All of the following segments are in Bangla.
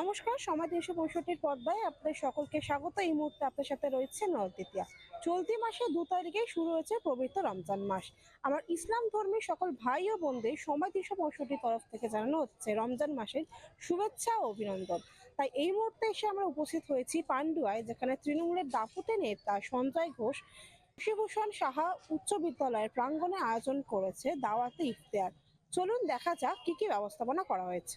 নমস্কার, সময় তিনশো পঁয়ষট্টির পর্দায় আপনাদের সকলকে স্বাগত। এই মুহূর্তে আপনার সাথে রয়েছে নলদিতিয়া চলতি মাসে দু তারিখে শুরু হয়েছে পবিত্র রমজান মাস। আমার ইসলাম ধর্মী সকল ভাই ও বোনদের সময় তিনশো পঁয়ষট্টির তরফ থেকে জানানো হচ্ছে রমজান মাসের শুভেচ্ছা ও অভিনন্দন। তাই এই মুহূর্তে এসে আমরা উপস্থিত হয়েছি পান্ডুয়ায়, যেখানে তৃণমূলের দাপুটে নেতা সঞ্জয় ঘোষ শশীভূষণ সাহা উচ্চ বিদ্যালয়ের প্রাঙ্গণে আয়োজন করেছে দাওয়াতে ইফতেয়ার। চলুন দেখা যাক কি কি ব্যবস্থাপনা করা হয়েছে।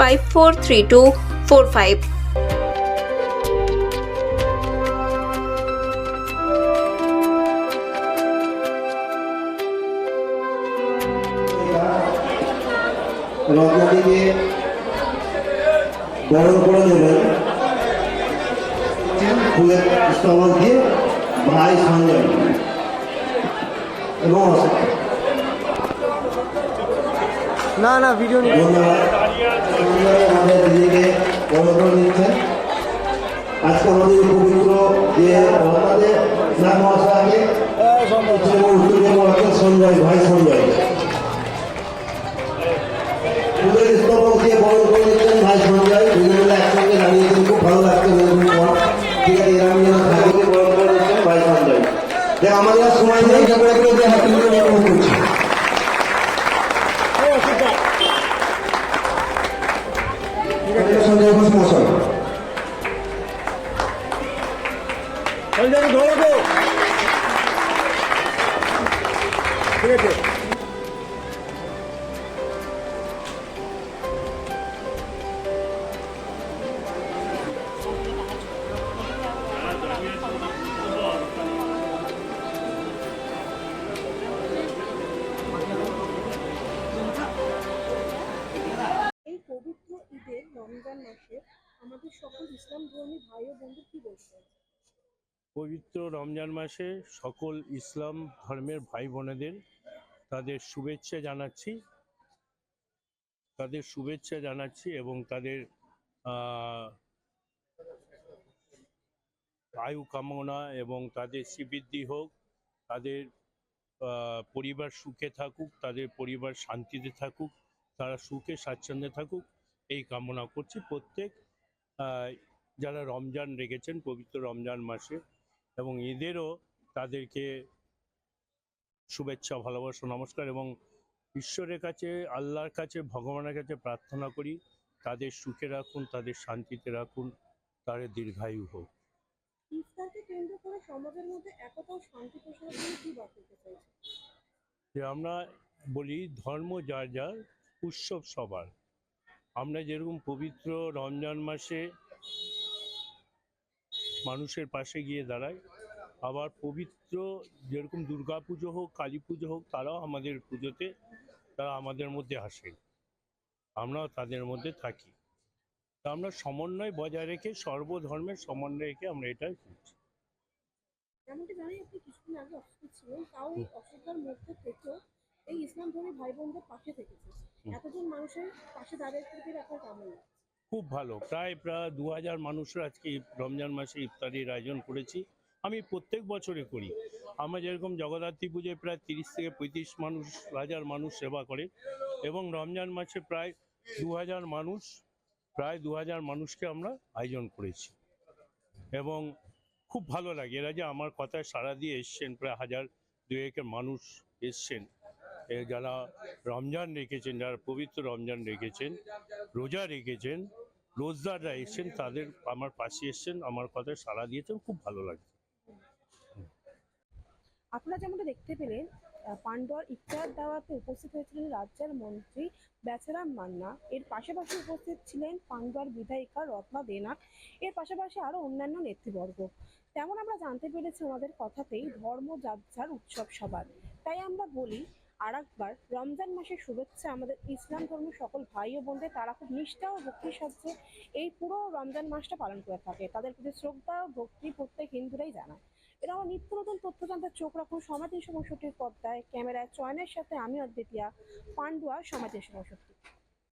five four three two four five রত্নাটিকে গরম করে নেবেন ফুলের স্তবক দিয়ে ভাই সঞ্জয় এবং না না ভিডিও নিয়ে ধন্যবাদ সঞ্জয় আমাদের দিদিকে গরম করে যে আমাদের নাম সঞ্জয় ভাই সঞ্জয় ফুলের স্তবক দিয়ে ভাই পবিত্র ঈদের রমজান মাসে আমাদের সকল ইসলাম ধর্মী ভাই ও বন্ধু কি বলছে? পবিত্র রমজান মাসে সকল ইসলাম ধর্মের ভাই বোনেদের তাদের শুভেচ্ছা জানাচ্ছি। তাদের শুভেচ্ছা জানাচ্ছি এবং তাদের আয়ু কামনা এবং তাদের শ্রীবৃদ্ধি হোক, তাদের পরিবার সুখে থাকুক, তাদের পরিবার শান্তিতে থাকুক, তারা সুখে স্বাচ্ছন্দ্যে থাকুক, এই কামনা করছি প্রত্যেক যারা রমজান রেখেছেন, পবিত্র রমজান মাসে এবং এদেরও তাদেরকে শুভেচ্ছা ভালোবাসা নমস্কার এবং ঈশ্বরের কাছে আল্লাহর কাছে ভগবানের কাছে প্রার্থনা করি তাদের সুখে রাখুন তাদের শান্তিতে রাখুন তাদের দীর্ঘায়ু হোক। ইফতারকে কেন্দ্র করে সমাজের মধ্যে একতা ও শান্তি প্রসারের জন্য কি বার্তা চাইছে যে আমরা বলি ধর্ম যার যার উৎসব সবার। আমরা যেরকম পবিত্র রমজান মাসে মানুষের পাশে গিয়ে দাঁড়ায় আবার পবিত্র যেরকম দুর্গা পুজো হোক কালী পুজো হোক তারাও আমাদের পুজোতে তারা আমাদের মধ্যে আসে। আমরাও তাদের মধ্যে থাকি। তা আমরা সমন্বয় বজায় রেখে সর্বধর্মের সমন্বয় রেখে আমরা এটাই করছি। যেমনটি জানি আপনি কিছুদিন আগে অসুস্থ ছিলেন তাও এই অসুস্থতার মধ্যে থেকেও এই ইসলাম ধর্মী ভাই বোনদের পাশে থেকেছে এতজন মানুষের পাশে দাঁড়িয়ে থেকে আপনার কেমন? খুব ভালো। প্রায় প্রায় দু হাজার মানুষের আজকে রমজান মাসে ইফতারির আয়োজন করেছি। আমি প্রত্যেক বছরে করি। আমরা যেরকম জগদ্ধাত্রী পুজোয় প্রায় তিরিশ থেকে পঁয়ত্রিশ মানুষ, হাজার মানুষ সেবা করে এবং রমজান মাসে প্রায় দু হাজার মানুষ, প্রায় দু হাজার মানুষকে আমরা আয়োজন করেছি। এবং খুব ভালো লাগে। এরা যে আমার কথায় সাড়া দিয়ে এসছেন, প্রায় হাজার দুয়েকের মানুষ এসছেন। যারা রমজান রেখেছেন, যারা পবিত্র রমজান রেখেছেন, রোজা রেখেছেন, রোজদাররা এসছেন, তাদের আমার পাশে এসছেন, আমার কথায় সাড়া দিয়েছেন, খুব ভালো লাগে। আপনারা যেমনটা দেখতে পেলেন আহ, পান্ডুয়ার ইফতার দাওয়াতে উপস্থিত হয়েছিলেন রাজ্যের মন্ত্রী বেচারাম মান্না। এর পাশাপাশি উপস্থিত ছিলেন পান্ডুয়ার বিধায়িকা রত্না দেনা এর পাশাপাশি আরও অন্যান্য নেতৃবর্গ। তেমন আমরা জানতে পেরেছি ওনাদের কথাতেই ধর্ম যাত্রার উৎসব সবার। তাই আমরা বলি আর একবার রমজান মাসের শুভেচ্ছা আমাদের ইসলাম ধর্মের সকল ভাই ও বোনদের। তারা খুব নিষ্ঠা ও ভক্তির সাথে এই পুরো রমজান মাসটা পালন করে থাকে। তাদের প্রতি শ্রদ্ধা ও ভক্তি প্রত্যেক হিন্দুরাই জানায়। এরকম নিত্য নতুন তথ্য জানতে চোখ রাখুন সমাজ তিনশো পর্দায়। ক্যামেরায় চয়নের সাথে আমি অদ্বিতীয়া, পান্ডুয়া সমাজ তিনশো পঁয়ষট্টি